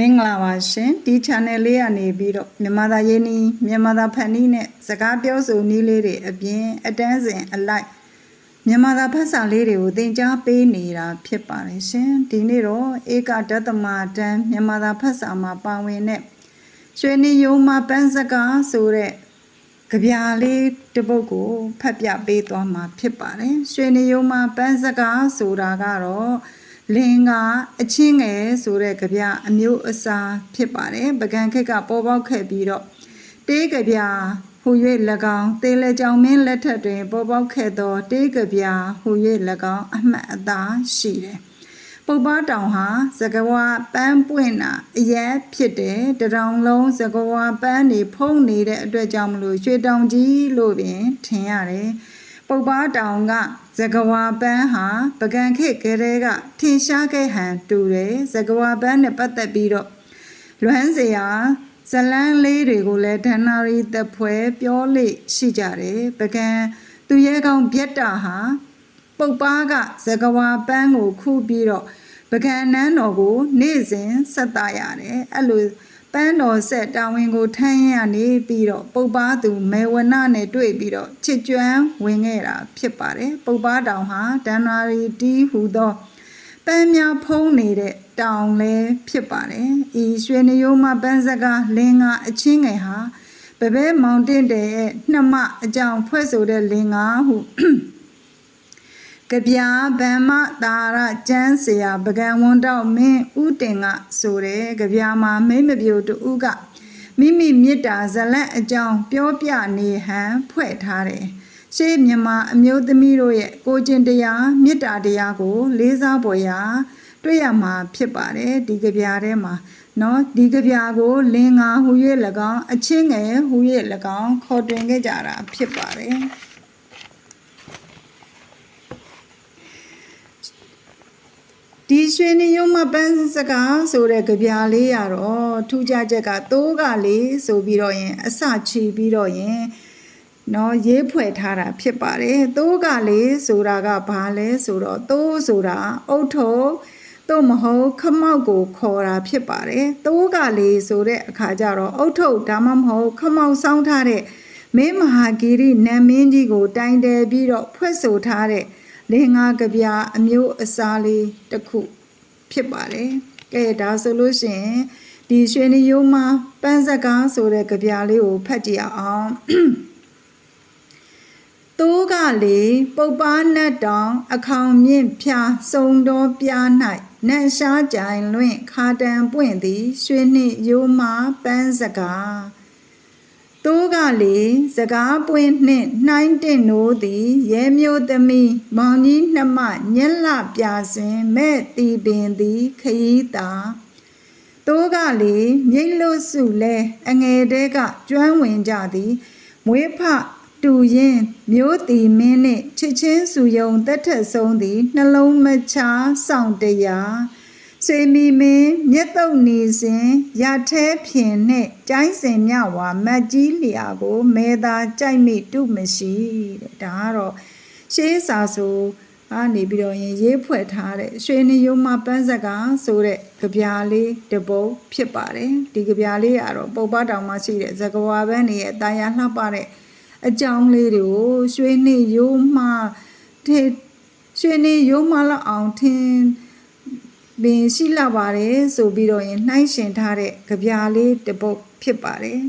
မင်္ဂလာပါရှင်ဒီ channel လေးကနေပြီးတော့မြန်မာသားရင်းနှီးမြန်မာသားဖန်နီးနဲ့စကားပြောဆိုနည်းလေးတွေအပြင်အတန်းစဉ်အလိုက်မြန်မာသားဖတ်စာလေးတွေကိုသင်ကြားပေးနေတာဖြစ်ပါတယ်ရှင်ဒီနေ့တော့ဧကဒသမတန်းမြန်မာသားဖတ်စာမှာပါဝင်တဲ့ရွှေနေယုံမှာပန်းစကားဆိုတဲ့ကြပြာလေးတစ်ပုဒ်ကိုဖတ်ပြပေးသွားမှာဖြစ်ပါတယ်ရွှေနေယုံမှာပန်းစကားဆိုတာကတော့ လင်ကအချင်းငယ်ဆိုတဲ့ကြပြအမျိုးအစားဖြစ်ပါတယ်ပကံခက်ကပေါ်ပေါက်ခဲ့ပြီးတော့တေးကြပြဟူ၍၎င်းတေးလေကြောင်မင်းလက်ထက်တွင် ပေါ်ပေါက်ခဲ့သောတေးကြပြဟူ၍၎င်းအမှတ်အသားရှိတယ်ပုပ္ပတောင်ဟာသကဝါပန်းပွင့်တာအရက်ဖြစ်တယ်တရောင်လုံးသကဝါပန်းနေဖုံးနေတဲ့အတွက်ကြောင့်မလို့ရွှေတောင်ကြီးလို့ပင်ထင်ရတယ် ပုပ္ပတောင်ကသကဝါပန်းဟာပကံခေတ်ကလေးကထင်ရှားခဲ့ဟန်တူတယ်သကဝါပန်းနဲ့ပတ်သက်ပြီးတော့လွမ်းစရာဇလန်းလေးတွေကိုလည်းဒဏ္ဍာရီတပွဲပြောလေရှိကြတယ်ပကံသူရဲကောင်းပြက်တာဟာပုပ်ပါကသကဝါပန်းကိုခုပြီးတော့ပကံနန်းတော်ကို နေ့စဉ်ဆက်တာရတယ်အဲ့လို ပန်းတော်ဆက်တာဝန်ကိုထမ်းရနေပြီးတော့ပုပ်ပါသူမေဝနနဲ့တွေ့ပြီးတော့ချစ်ကျွမ်းဝင်ခဲ့တာဖြစ်ပါတယ်ပုပ်ပါတောင်ဟာဒဏ္ဍာရီတီးဟူသောပန်းများဖုံးနေတဲ့တောင်လည်းဖြစ်ပါတယ်။ဤရွှေနယိုးမပန်းစကားလင်္ကာအချင်းငယ်ဟာပပဲမောင်တင်တဲ့နှမအကြောင်းဖွဲ့ဆိုတဲ့လင်္ကာဟု ကဗျာဗမ္မတာရကျမ်းเสียပကံဝန်တော့မင်းဥတင်ကဆိုတဲ့ကြဗျာမှာမိမ့်မပြိုတူကမိမိမေတ္တာဇလက်အကြောင်းပြောပြနေဟန်ဖွဲ့ထားတယ်ရှေးမြန်မာအမျိုးသမီးတို့ရဲ့ကိုကျင်တရားမေတ္တာတရားကို လေးစားပေါ်ရာတွေ့ရမှာဖြစ်ပါတယ်ဒီကြဗျာထဲမှာเนาะဒီကြဗျာကို လင်္ကာဟူ၍၎င်းအချင်းငယ်ဟူ၍၎င်းခေါ်တွင်ခဲ့ကြတာဖြစ်ပါတယ် ဒီရွှေနေရုံမပန်းစကားဆိုတဲ့ကြပြားလေးရတော့ထူးခြားချက်ကသိုးကလေးဆိုပြီးတော့ရင်အစချီပြီးတော့ရင်နော်ရေးဖွဲ့ထားတာဖြစ်ပါတယ်သိုးကလေးဆိုတာကဘာလဲဆိုတော့သိုးဆိုတာအုတ်ထုံသို့မဟုတ်ခမောက်ကိုခေါ်တာဖြစ်ပါတယ်သိုးကလေးဆိုတဲ့အခါကျတော့အုတ်ထုံဒါမှမဟုတ်ခမောက်စောင်းထားတဲ့မင်းမဟာဂီရိနတ်မင်းကြီးကိုတိုင်တယ်ပြီးတော့ဖွဲ့ဆိုထားတဲ့ လင်္ကာကဗျာအမျိုးအစားလေးတစ်ခုဖြစ်ပါတယ်။ကဲဒါဆိုလို့ရှိရင်ဒီရွှေနေယိုးမှာပန်းစကားဆိုတဲ့ကြပြလေးကိုဖတ်ကြည့်အောင်။သိုးကလေပုပ်ပါနတ်တောင် အခေါင်မြင့်ဖြာစုံတော်ပြား၌နတ်ရှားကြိုင်လွင့်ခါတံပွင့်သည် ရွှေနှင့်ယိုးမှာပန်းစကားတိုးက လေစကားပွင့်နှင့်နှိုင်းတင့်နိုးသည်ရဲမျိုးသမီးမောင်ကြီးနှမညက်လပြစဉ်မဲ့တီပင်သည်ခရီးတာတိုးကလေမြိတ်လို့စုလဲအငယ်တဲကကျွမ်းဝင်ကြသည်မွေးဖတူရင်မျိုးတီမင်းနှင့်ချစ်ချင်းစုယုံတက်ထက်ဆုံးသည်နှလုံးမချာစောင့်တရား ဆွေမီမင်းမြက်တုတ်နေစဉ်ရထဲဖြင်နှင့်ကျိုင်းစင်မြဝါမတ်ကြီးလျာကိုမဲသာကြိုက်မိတုမရှိတဲ့ဒါကတော့ရှေးစာဆိုကနေပြီးတော့ရင်ရေးဖွဲ့ထားတဲ့ရွှေနေယုံမပန်းစကားဆိုတဲ့ကြပြားလေးတပုတ်ဖြစ်ပါတယ်ဒီကြပြားလေးကတော့ပုပ်ပတောင်မှာရှိတဲ့ဇကဝါဘန်းရဲ့တာယာလှပတဲ့အကြောင်းလေးတွေကိုရွှေနေယုံမတဲ့ရွှေနေယုံမလောက်အောင်ထင် ပင်ရှိလာပါတယ်ဆိုပြီးတော့ရင်နှိုင်းရှင်ထားတဲ့ကြပြားလေးတစ်ပုတ်ဖြစ်ပါတယ်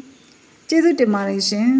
ကျေးဇူးတင်ပါတယ်ရှင်